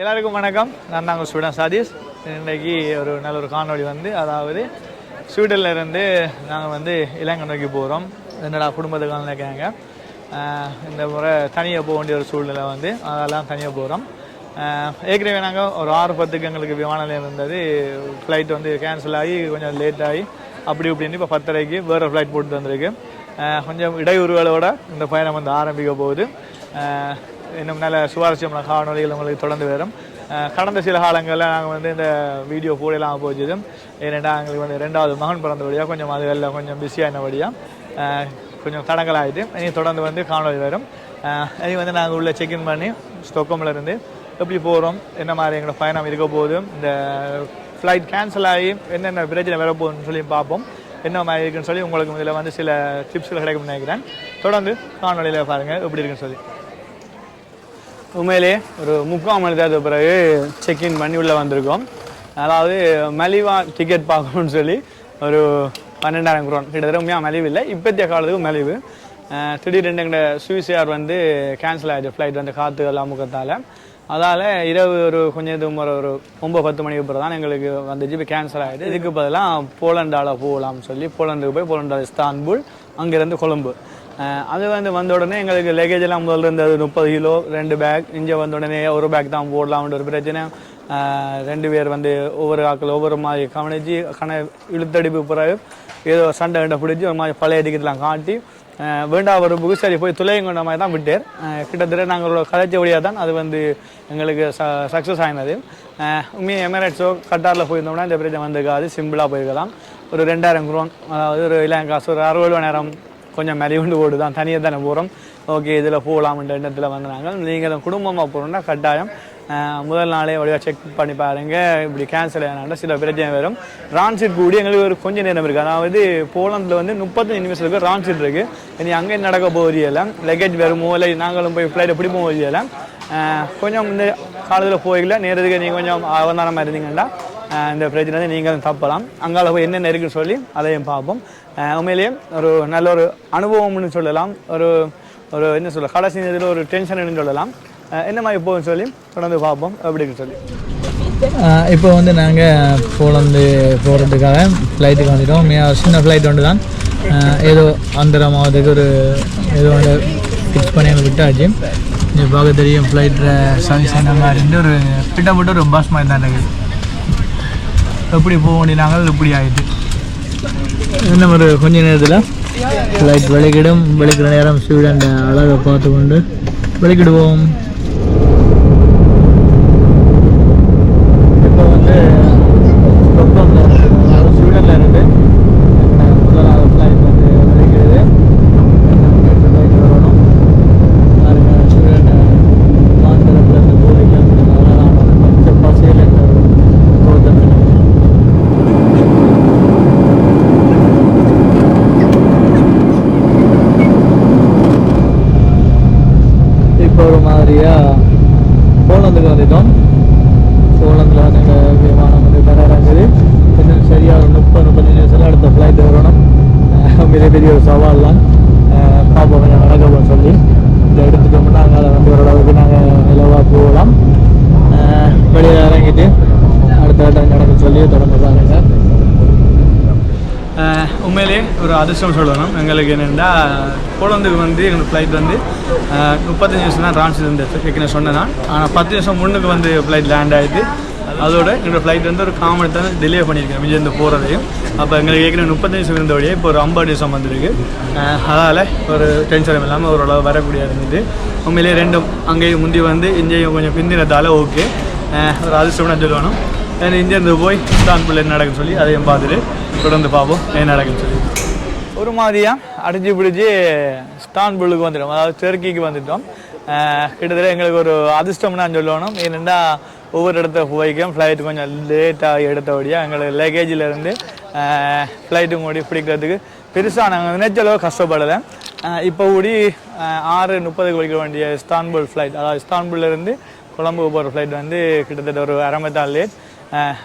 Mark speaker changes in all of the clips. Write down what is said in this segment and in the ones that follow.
Speaker 1: எல்லாருக்கும் வணக்கம். நான் தாங்க உங்கள் ஸ்டூடெண்ட் சதீஷ். இன்றைக்கி ஒரு நல்ல ஒரு காணொலி வந்து அதாவது ஸ்வீடனில் இருந்து நாங்கள் வந்து இலங்கை நோக்கி போகிறோம் என்னடா குடும்பத்துக்கான இருக்காங்க இந்த முறை தனியாக போக வேண்டிய ஒரு சூழ்நிலை வந்து அதெல்லாம் தனியாக போகிறோம் ஏற்கனவே நாங்கள் ஒரு ஆறு பத்துக்கு எங்களுக்கு விமான நிலையம் இருந்தது. ஃப்ளைட் வந்து கேன்சல் ஆகி கொஞ்சம் லேட் ஆகி அப்படி இப்படின்னு இப்போ பத்தரைக்கு வேறு ஃப்ளைட் போட்டு வந்திருக்கு. கொஞ்சம் இடையூறுகளோட இந்த பயணம் வந்து ஆரம்பிக்க போகுது. இன்னும் நல்ல சுவாரஸ்யமான காணொலிகள் உங்களுக்கு தொடர்ந்து வரும். கடந்த சில காலங்களில் நாங்கள் வந்து இந்த வீடியோ போடலாம் போச்சதும். ஏனெண்டா எங்களுக்கு வந்து ரெண்டாவது மகன் பிறந்தபடியாக கொஞ்சம் அதுகளில் கொஞ்சம் பிஸியானபடியாக கொஞ்சம் தடங்கலாகிட்டு இனி தொடர்ந்து வந்து காணொலி வரும். அஹ் இனி வந்து நாங்கள் உள்ள செக்இன் பண்ணி ஸ்டோக்கமில் இருந்து எப்படி போகிறோம் என்ன மாதிரி எங்களோட பயணம் இருக்க போகுது இந்த ஃப்ளைட் கேன்சல் ஆகி என்னென்ன பிரச்சனை வரப்போகுதுன்னு சொல்லி பார்ப்போம். என்ன மாதிரி இருக்குன்னு சொல்லி உங்களுக்கு இதில் வந்து சில டிப்ஸ்கள் கிடைக்கும்னு நினைக்கிறேன். தொடர்ந்து காணொலியில் பாருங்கள் எப்படி இருக்குன்னு சொல்லி. உண்மையிலே ஒரு முக்கால் மணி நேரத்துக்கு பிறகு செக்இன் பண்ணி உள்ளே வந்திருக்கோம். அதாவது மலிவா டிக்கெட் பார்க்கணும்னு சொல்லி ஒரு பன்னெண்டாயிரம் குரோன் கிட்டத்தட்ட உண்மையாக மலிவு இல்லை இப்பத்திய காலத்துக்கு மலிவு. அஹ் திடீரென்று எங்கள்ட சுவிசியார் வந்து கேன்சல் ஆகிடுச்சு ஃப்ளைட் வந்து காற்று எல்லாம் முகத்தால். அதால் இரவு ஒரு கொஞ்சம் இது ஒரு ஒரு ஒம்பது பத்து மணிக்கு பிறகு தான் எங்களுக்கு வந்துச்சு இப்போ கேன்சல் ஆகிடுது இதுக்கு பதிலாக போலண்டால் போகலாம்னு சொல்லி போலண்டுக்கு போய் போலண்டால் இஸ்தான்புல் அங்கேருந்து கொழும்பு. அது வந்து வந்த உடனே எங்களுக்கு லக்கேஜ் எல்லாம் முதல்ல இருந்தது முப்பது கிலோ ரெண்டு பேக் இங்கே வந்த உடனே ஒரு பேக் தான் போடலாம்னு ஒரு பிரச்சனை. ரெண்டு பேர் வந்து ஒவ்வொரு ஆக்கள் ஒவ்வொரு மாதிரி கவனிச்சு கண இழுத்தடிப்பு பிறகு ஏதோ சண்டை கண்டை பிடிச்சி ஒரு மாதிரி பழைய டிக்கெட்லாம் காட்டி வேண்டாம் ஒரு புகுசாரி சரி போய் துளையங்கொண்ட மாதிரி தான் விட்டார் கிட்டத்தட்ட நாங்கள் ஒரு கதைச்ச வழியாக தான் அது வந்து எங்களுக்கு ச சக்ஸஸ் ஆகினது உண்மையை எமிரேட்ஸோ கட்டாரில் போயிருந்தோம்னா இந்த பிரச்சனை வந்திருக்காது. சிம்பிளாக போயிருக்கலாம். ஒரு ரெண்டாயிரம் குரோன் அதாவது ஒரு இளம் காசு ஒரு அறுபது மணி நேரம் கொஞ்சம் மெலிவுண்டு ஓடு தான் தனியாக தானே போகிறோம் ஓகே இதில் போகலாம்ன்ற எண்ணத்தில் வந்தாங்க. நீங்கள் குடும்பமாக போகிறோம்னா கட்டாயம் முதல் நாளே வழியாக செக் பண்ணி பாருங்கள் இப்படி கேன்சல் ஆனால சில பிரச்சனை வரும். ரான்சீட் கூடி எங்களுக்கு ஒரு கொஞ்சம் நேரம் இருக்குது அதாவது போலந்தில் வந்து முப்பத்தஞ்சு நிமிஷம் இருக்குது ரான்சீட் இருக்குது இனி அங்கே நடக்க போகிறீங்கள லக்கேஜ் வருமோ இல்லை நாங்களும் போய் ஃப்ளைட்டை பிடிப்போம் போகிறீங்கள கொஞ்சம் இந்த காலத்தில் போய்க்கல. நேரத்துக்கு நீங்கள் கொஞ்சம் அவதானமாக இருந்தீங்கன்னா இந்த பிரச்சனை நீங்கள் தப்பலாம். அங்கால போய் என்னென்ன இருக்குன்னு சொல்லி அதையும் பார்ப்போம். உண்மையிலேயே ஒரு நல்ல ஒரு அனுபவம்னு சொல்லலாம். ஒரு ஒரு என்ன சொல்ல கடைசி நேரத்தில் ஒரு டென்ஷன் சொல்லலாம். என்ன மாதிரி போகும் சொல்லி தொடர்ந்து பார்ப்போம். அப்படின்னு சொல்லி. இப்போ வந்து நாங்கள் போலந்து போகிறதுக்காக ஃப்ளைட்டுக்கு வந்துட்டோம். மிக சின்ன ஃப்ளைட் ஒன்று தான். ஏதோ அந்த மாதத்துக்கு ஒரு ஏதோ ஒன்று ஃபிக்ஸ் பண்ணி விட்டாச்சு. இங்கே பார்க்க தெரியும் ஃப்ளைட்டில் சர்வீஸ் என்ன மாதிரி ஒரு கிட்டப்பட்ட ஒரு பஸ் மாதிரி தான் இருக்குது. எப்படி போக வேண்டிய இப்படி ஆகிடுது நம்ம ஒரு கொஞ்ச நேரத்தில்? லைட் விளக்கிடும். விளக்கிற நேரம் ஸ்வீடன் அழகை பார்த்து கொண்டு விளக்கிடுவோம் இப்போ வந்து ஸ்டொக்ஹோம்ல இருக்கு. அதாவது ஸ்வீடன்ல இருக்கு முதலாவது ஃப்ளைட் வந்து வெளிக்கிடுது ஃப்ளைட் வரணும் பாருங்க ஸ்வீடன் மாநிலத்தில் இருந்து போறீங்க அழகான பச்சை பசையில் தோட்டம் இருக்கு இப்போ மாதிரியா? போலந்துக்கு வந்துட்டோம் போலந்தில் வந்து எங்கள் விமானம் வந்து தராங்குது இன்னும் சரியா ஒரு முப்பது முப்பத்தஞ்சு நிமிஷத்தில் அடுத்த ஃப்ளைட் வரணும். மிகப்பெரிய ஒரு சவால் தான் அஹ் பார்ப்போம் கொஞ்சம் நடக்கவும் சொல்லி. இதை எடுத்துட்டோம்னா அங்கே வந்து ஓரளவுக்கு நாங்கள் நிலவாக போகலாம். வெளியில் இறங்கிட்டு அடுத்த இடம் நடக்க சொல்லி தொடர்ந்து உண்மையிலே ஒரு அதிர்ஷ்டம் சொல்லணும். எங்களுக்கு என்னென்னா போலந்துக்கு வந்து எங்களுக்கு ஃப்ளைட் வந்து முப்பத்தஞ்சு நிமிஷம் தான் ட்ரான்ஸ் இருந்தது ஏற்கனவே சொன்னேன் நான் ஆனால் பத்து நிமிஷம் முன்னுக்கு வந்து ஃப்ளைட் லேண்ட் ஆகிடுது அதோட எங்களோட ஃப்ளைட் வந்து ஒரு காமன் தான் டிலே பண்ணியிருக்கேன் இங்கேருந்து போகிறதையும் அப்போ எங்களுக்கு ஏற்கனவே முப்பத்தஞ்சு நிமிஷம் இருந்தபடியே இப்போ ஒரு ஐம்பது நிமிஷம் வந்திருக்கு. அதால் ஒரு டென்ஷனும் இல்லாமல் ஓரளவு வரக்கூடிய இருந்தது. உண்மையிலேயே ரெண்டும் அங்கேயும் முந்தி வந்து இங்கேயும் கொஞ்சம் பிந்தினதால் ஓகே ஒரு அதிர்ஷ்டம் நான் சொல்லணும். ஏன்னா இங்கேருந்து போய் இஸ்தான்புல் என்ன நடக்குன்னு சொல்லி அதையும் பார்த்துட்டு தொடர்ந்து பார்ப்போம் என்ன நடக்குன்னு சொல்லி. ஒரு மாதிரியா அடிச்சு பிடிச்சி ஸ்டான்புல்லுக்கு வந்துட்டோம். அதாவது டெர்க்கிக்கு வந்துட்டோம். கிட்டத்தட்ட எங்களுக்கு ஒரு அதிர்ஷ்டம்னு நான் சொல்லணும். ஏனெண்டா ஒவ்வொரு இடத்த போய்க்கும் ஃப்ளைட் கொஞ்சம் லேட்டாக எடுத்தபடியாக எங்களுக்கு லக்கேஜில் இருந்து ஃப்ளைட்டு மூடி பிடிக்கிறதுக்கு பெருசாக நாங்கள் நினைச்சளவு கஷ்டப்படலை. இப்போ கூடி ஆறு முப்பதுக்கு வலிக்க வேண்டிய இஸ்தான்புல் ஃப்ளைட் அதாவது இஸ்தான்புல்லேருந்து கொழம்புக்கு போகிற ஃப்ளைட் வந்து கிட்டத்தட்ட ஒரு அரை மணி லேட்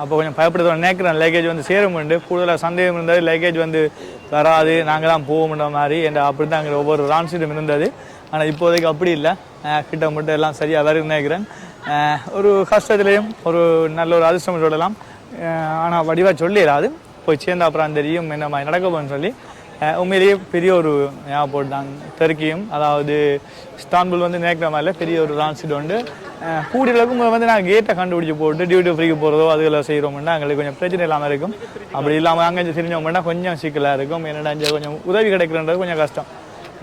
Speaker 1: அப்போ கொஞ்சம் பயப்படுத்த நினைக்கிறேன் லேக்கேஜ் வந்து சேருமுண்டு கூடுதலாக சந்தேகம் இருந்தது லேக்கேஜ் வந்து வராது. நாங்கள் தான் போகும்ன்ற மாதிரி என்ற அப்படி தான் அங்கே ஒவ்வொரு ரான்சீடும் இருந்தது. ஆனால் இப்போதைக்கு அப்படி இல்லை. கிட்ட மட்டும் எல்லாம் சரியாக வருது நினைக்கிறேன். ஒரு கஷ்டத்துலேயும் ஒரு நல்ல ஒரு அதிர்ஷ்டம் சொல்லலாம். ஆனால் வடிவாக சொல்லிடாது போய் சேர்ந்த அப்புறம் தெரியும் என்ன மாதிரி நடக்க போகணும்னு சொல்லி. உண்மையிலேயே பெரிய ஒரு ஞாபகம் தான். தெற்கியும் அதாவது இஸ்தான்புல் வந்து நேக்கிற மாதிரில பெரிய ஒரு டிரான்சிட் உண்டு. கூடிய அளவுக்கு உங்களை வந்து நான் கேட்டை கண்டுபிடிச்சி போட்டு டியூட்டி ஃப்ரீக்கு போகிறதோ அதில் செய்கிறோம்னா எங்களுக்கு கொஞ்சம் பிரச்சனை இல்லாமல் இருக்கும். அப்படி இல்லாமல் அங்கே தெரிஞ்சவங்கன்னா கொஞ்சம் சிக்கலாக இருக்கும். என்னடா இங்கே கொஞ்சம் உதவி கிடைக்கிறன்றது கொஞ்சம் கஷ்டம்.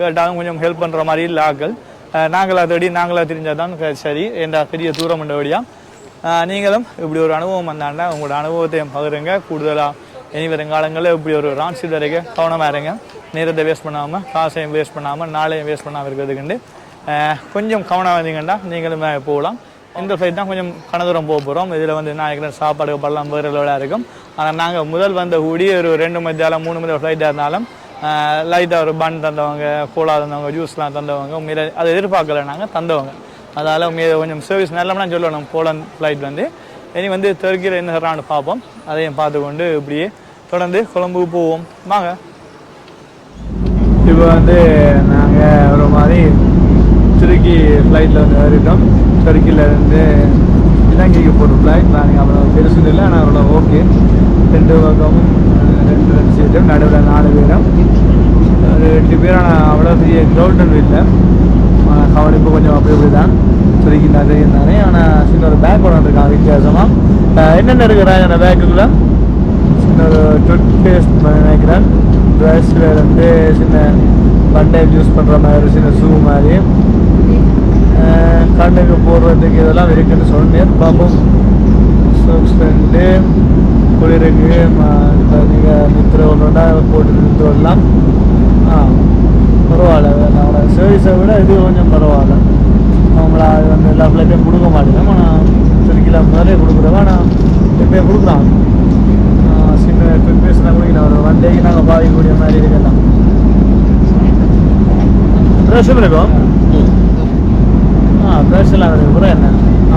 Speaker 1: கேட்டாலும் கொஞ்சம் ஹெல்ப் பண்ணுற மாதிரி இல்லை ஆக்கள் நாங்களாக தேடி நாங்களாக தெரிஞ்சால் தான் சரி. என்ற பெரிய தூரம் உண்டபடியாக நீங்களும் இப்படி ஒரு அனுபவம் வந்தாண்டா உங்களோட அனுபவத்தையும் பகிருங்க. கூடுதலாக இனி வருங்காலங்களில் இப்படி ஒரு ரான்சி வரைக்கும் கவனமாக இருங்க. நேரத்தை வேஸ்ட் பண்ணாமல் காசையும் வேஸ்ட் பண்ணாமல் நாளையும் வேஸ்ட் பண்ணாமல் இருக்கிறதுக்குண்டு கொஞ்சம் கவனம் வந்தீங்கன்னா நீங்களும் போகலாம். இந்த ஃப்ளைட் தான் கொஞ்சம் கனதூரம் போக போகிறோம் இதில் வந்து நாயக்கன் சாப்பாடு பள்ளம் வேறு லெவலாக இருக்கும். ஆனால் நாங்கள் முதல் வந்த கூடி ஒரு ரெண்டு மத்தியாலம் மூணு மணி ஃப்ளைட்டாக இருந்தாலும் லைட்டாக ஒரு பன் தந்தவங்க கோலா தந்தவங்க ஜூஸ்லாம் தந்தவங்க உண்மையில அதை எதிர்பார்க்கல நாங்கள் தந்தவங்க. அதால் உண்மையை கொஞ்சம் சர்வீஸ் நல்லம்னா சொல்லணும் போலந்து ஃப்ளைட் வந்து. இனி வந்து தெற்கில் என்ன சொல்கிறான்னு பார்ப்போம். அதையும் பார்த்து கொண்டு இப்படியே தொடர்ந்து கொழம்புக்கு போவோம். வாங்க. இப்போ வந்து நாங்கள் ஒரு மாதிரி திருக்கி ஃப்ளைட்டில் வந்து ஏறிட்டோம். துருக்கியில் இருந்து இலங்கைக்கு போகிற ஃப்ளைட் நாங்கள் அவ்வளோ பெருசு இல்லை ஆனால் அவ்வளோ ஓகே ரெண்டு பக்கமும் ரெண்டு ரெண்டு சீட்டும் நடுவில் நாலு பேரும். ஒரு எட்டு பேர் ஆனால் அவ்வளோ பெரிய க்ரௌண்ட் இல்லை ஆனால் கவனிப்பு கொஞ்சம் அப்படி இப்படி தான் துருக்கி நிறைய தானே ஆனால் சின்ன ஒரு பேக் கொண்டு வந்திருக்காங்க வித்தியாசமாக என்னென்ன இருக்கிறாங்க அந்த பேக்குக்குள்ளே சின்ன ஒரு டூத் பேஸ்ட் நினைக்கிறேன் ட்ரெஸ்ஸில் இருந்து சின்ன பண்டை யூஸ் பண்ணுற மாதிரி ஒரு சின்ன ஷூ மாதிரி அஹ் கண்ணுக்கு போடுறதுக்கு இதெல்லாம் இருக்குன்னு சொன்னேன் பார்ப்போம் சோக்ஸ் ரெண்டு குளிருக்கு நீங்கள் நித்திர ஒன்றுனா போட்டு நிறுத்த வரலாம் ஆ பரவாயில்ல நம்மளோட சர்வீஸை விட இது கொஞ்சம் பரவாயில்ல அவங்கள அது வந்து எல்லா ஃப்ளைட்டையும் கொடுக்க மாட்டேங்க ஆனால் திருக்கில முதலே கொடுக்குறவங்க ஆனால் எப்பயும் கொடுக்குறாங்க. ஆ, சின்ன ட்ரிப் பேசினா கூட ஒரு ஒன் டேக்கு நாங்கள் பாதிக்கக்கூடிய மாதிரி இருக்கலாம் ட்ரெஸ்ஸும் இருக்கும் ஆ எல்லாம் இருக்கு அப்புறம் என்ன?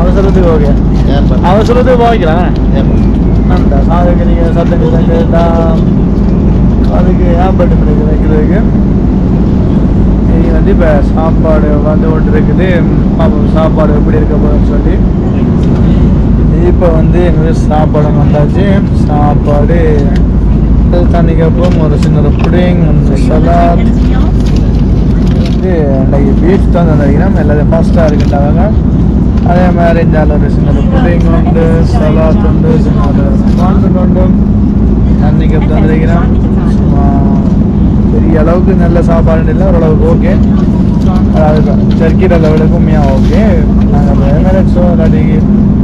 Speaker 1: அவசரத்துக்கு ஓகே அவசரத்துக்கு பாவிக்கலாம் அந்த சத்தம் கேட்டா அதுக்கு இருக்குது வைக்கிறதுக்கு? வந்து இப்போ சாப்பாடு வந்து கொண்டு இருக்குது பாப்போம் சாப்பாடு எப்படி இருக்க போகுதுன்னு சொல்லி. இப்போ வந்து எங்களுக்கு சாப்பாடு வந்தாச்சு. சாப்பாடு தண்ணி கப்பம். ஒரு சின்ன ஒரு புடிங் சலாத் வந்து அன்றைக்கி பீஃப் தான் தந்திருக்கணும் எல்லாத்தையும் ஃபாஸ்ட்டாக இருக்குன்றாங்க. அதே மாதிரி இந்தால ஒரு சின்ன ஒரு புடிங் உண்டு சலாத் உண்டு சின்ன உண்டு. தண்ணி கப் தந்திருக்கிறோம் பெரிய அளவுக்கு நல்ல சாப்பாடு இல்லை ஓரளவுக்கு ஓகே அதாவது சர்க்கீர லெவலுக்கு உண்மையாக ஓகே நாங்கள் எமிரேட்ஸோ இல்லாட்டி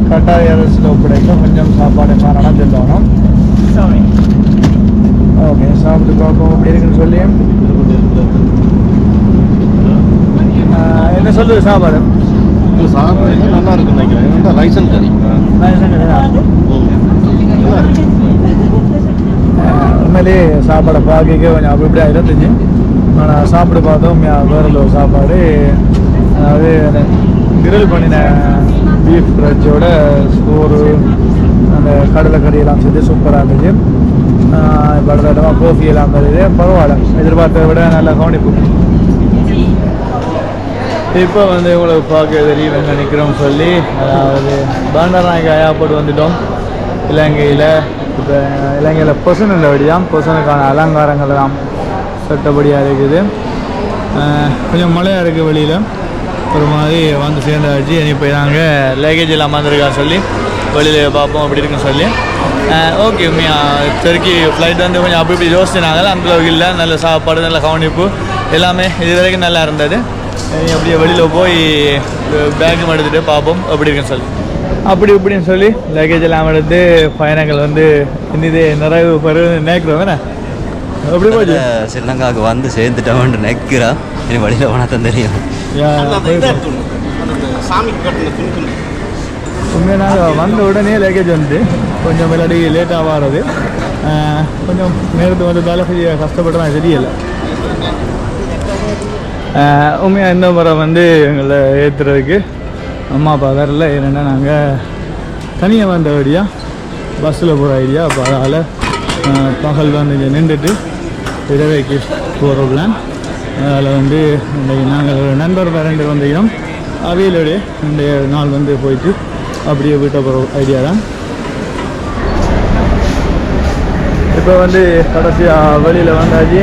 Speaker 1: கட்டார் ஏர்வேஸில் ஒப்படைக்கும் கொஞ்சம் சாப்பாடு மாறணும் சொல்லணும் ஓகே சாப்பிட்டு பார்ப்போம். எப்படி இருக்குன்னு சொல்லி. என்ன சொல்லுது சாப்பாடு?
Speaker 2: சாப்பாடு நல்லா இருக்கு நினைக்கிறேன். ரைசன் கறி.
Speaker 1: ஆஹ் உண்மையிலேயே சாப்பாடை பார்க்க கொஞ்சம் அப்படி இப்படியா இருந்துச்சு. ஆனால் சாப்பிட்டு பார்த்தோம் உண்மையா ஒரு சாப்பாடு. அதாவது கிரில் பண்ணின பீஃப் ஃப்ரெச்சோட சோறு அந்த கடலை கறியெல்லாம் சேர்த்து சூப்பராக இருந்துச்சு. இப்போ இடமா கோஃபி எல்லாம் இருந்தது பரவாயில்ல. எதிர்பார்த்ததை விட நல்ல கவனிப்பு. இப்போ வந்து உங்களுக்கு பார்க்க தெரியும் எங்கே நிற்கிறோம் சொல்லி அதாவது பாண்டர்நாயக்க ஏர்போர்ட் வந்துட்டோம். இலங்கையில் இப்போ இலங்கையில் பொசனில் வழியாம் பொசனுக்கான அலங்காரங்கள் தான் சட்டப்படியாக இருக்குது. கொஞ்சம் மழையாக இருக்குது வெளியில். ஒரு மாதிரி வந்து சேர்ந்தாச்சு. இப்போ நாங்கள் லேகேஜ் இல்லாமல் வந்திருக்கா சொல்லி வெளியில் பார்ப்போம் அப்படி இருக்குன்னு சொல்லி. ஓகே உண்மையா தெருக்கி ஃப்ளைட் வந்து கொஞ்சம் அப்படி இப்படி யோசிச்சினாங்க அந்த அளவுக்கு இல்லை. நல்ல சாப்பாடு நல்ல கவனிப்பு. எல்லாமே இது வரைக்கும் நல்லா இருந்தது. இனி அப்படியே வெளியில் போய் பேக்கும் எடுத்துகிட்டு பார்ப்போம் அப்படி இருக்குன்னு சொல்லி. அப்படி இப்படின்னு சொல்லி லக்கேஜ் எல்லாம் எடுத்து பயணங்கள் வந்து இன்னிதே நிறைவு பெரு நினைக்கிறோம். எப்படி போச்சு?
Speaker 3: ஸ்ரீலங்காவுக்கு வந்து சேர்ந்துட்டவன்ட்டு நெக்கிறா இனி வழியில் போனால் தான் தெரியும்.
Speaker 1: உண்மையாக நாங்கள் வந்த உடனே லக்கேஜ் வந்து கொஞ்சம் விளையாடி லேட்டாக வர்றது கொஞ்சம் நேரத்து வந்ததால கொஞ்சம் கஷ்டப்பட்டு தெரியலை. உண்மையாக இந்த முறை வந்து எங்களை ஏற்றுறதுக்கு அம்மா அப்பா வரல ஏன்னா நாங்கள் தனியாக வந்த ஐடியா பஸ்ஸில் போகிற ஐடியா அப்போ அதனால் பகல் வந்து இங்கே நின்றுட்டு இரவைக்கு போகிற பிளான் அதில் வந்து இன்றைக்கி நாங்கள் ஒரு நண்பர் ரெண்டு வந்தையும் அவையிலோடைய இன்றைய நாள் வந்து போயிட்டு அப்படியே வீட்டை போகிற ஐடியா தான். இப்போ வந்து கடைசியாக வெளியில் வந்தாச்சு.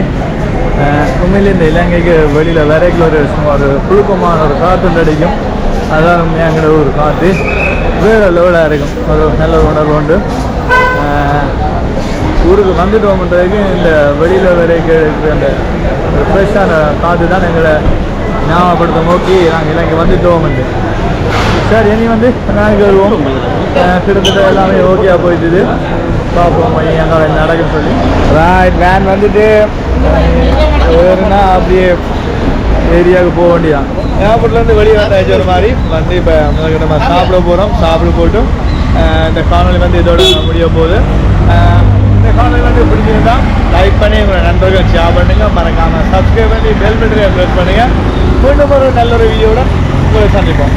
Speaker 1: உண்மையிலே இந்த இலங்கைக்கு வெளியில் வரைக்கும் ஒரு சும்மா ஒரு புழுக்கமான ஒரு காற்று அடிக்கும் அதான் உண்மையாங்கிற ஒரு காற்று வேறு லெவலாக இருக்கும். ஒரு நல்ல உணர்வு உண்டு. ஊருக்கு வந்துட்டோம்ன்றதுக்கு இந்த வெளியில் வரைக்கும் இருக்கிற அந்த ஃப்ரெஷ்ஷான காற்று தான் எங்களை ஞாபகப்படுத்த நோக்கி நாங்கள் இலங்கை வந்துட்டோம் சரி இனி வந்து நாளைக்கு வருவோம். கிட்டத்தட்ட எல்லாமே ஓகேயா போயிட்டுது பார்ப்போம் எங்கே நடக்குன்னு சொல்லி. ரைட் வேன் வந்துட்டு வேறுனா அப்படியே ஏரியாவுக்கு போக வேண்டியதான் ஏர்போர்ட்லேருந்து வெளியே வந்தாச்சு ஒரு மாதிரி. வந்து இப்போ நம்ம சாப்பிட போகிறோம் சாப்பிட போட்டு இந்த காணொலி வந்து இதோட முடிய போகுது. இந்த காணொலி வந்து பிடிச்சிருந்தா லைக் பண்ணி உங்களை நண்பர்கள் ஷேர் பண்ணுங்கள் மறக்காமல் சப்ஸ்கிரைப் பண்ணி பெல் பட்டனை ப்ரெஸ் பண்ணுங்க. மீண்டும் ஒரு நல்ல ஒரு வீடியோட உங்களை சந்திப்போம்.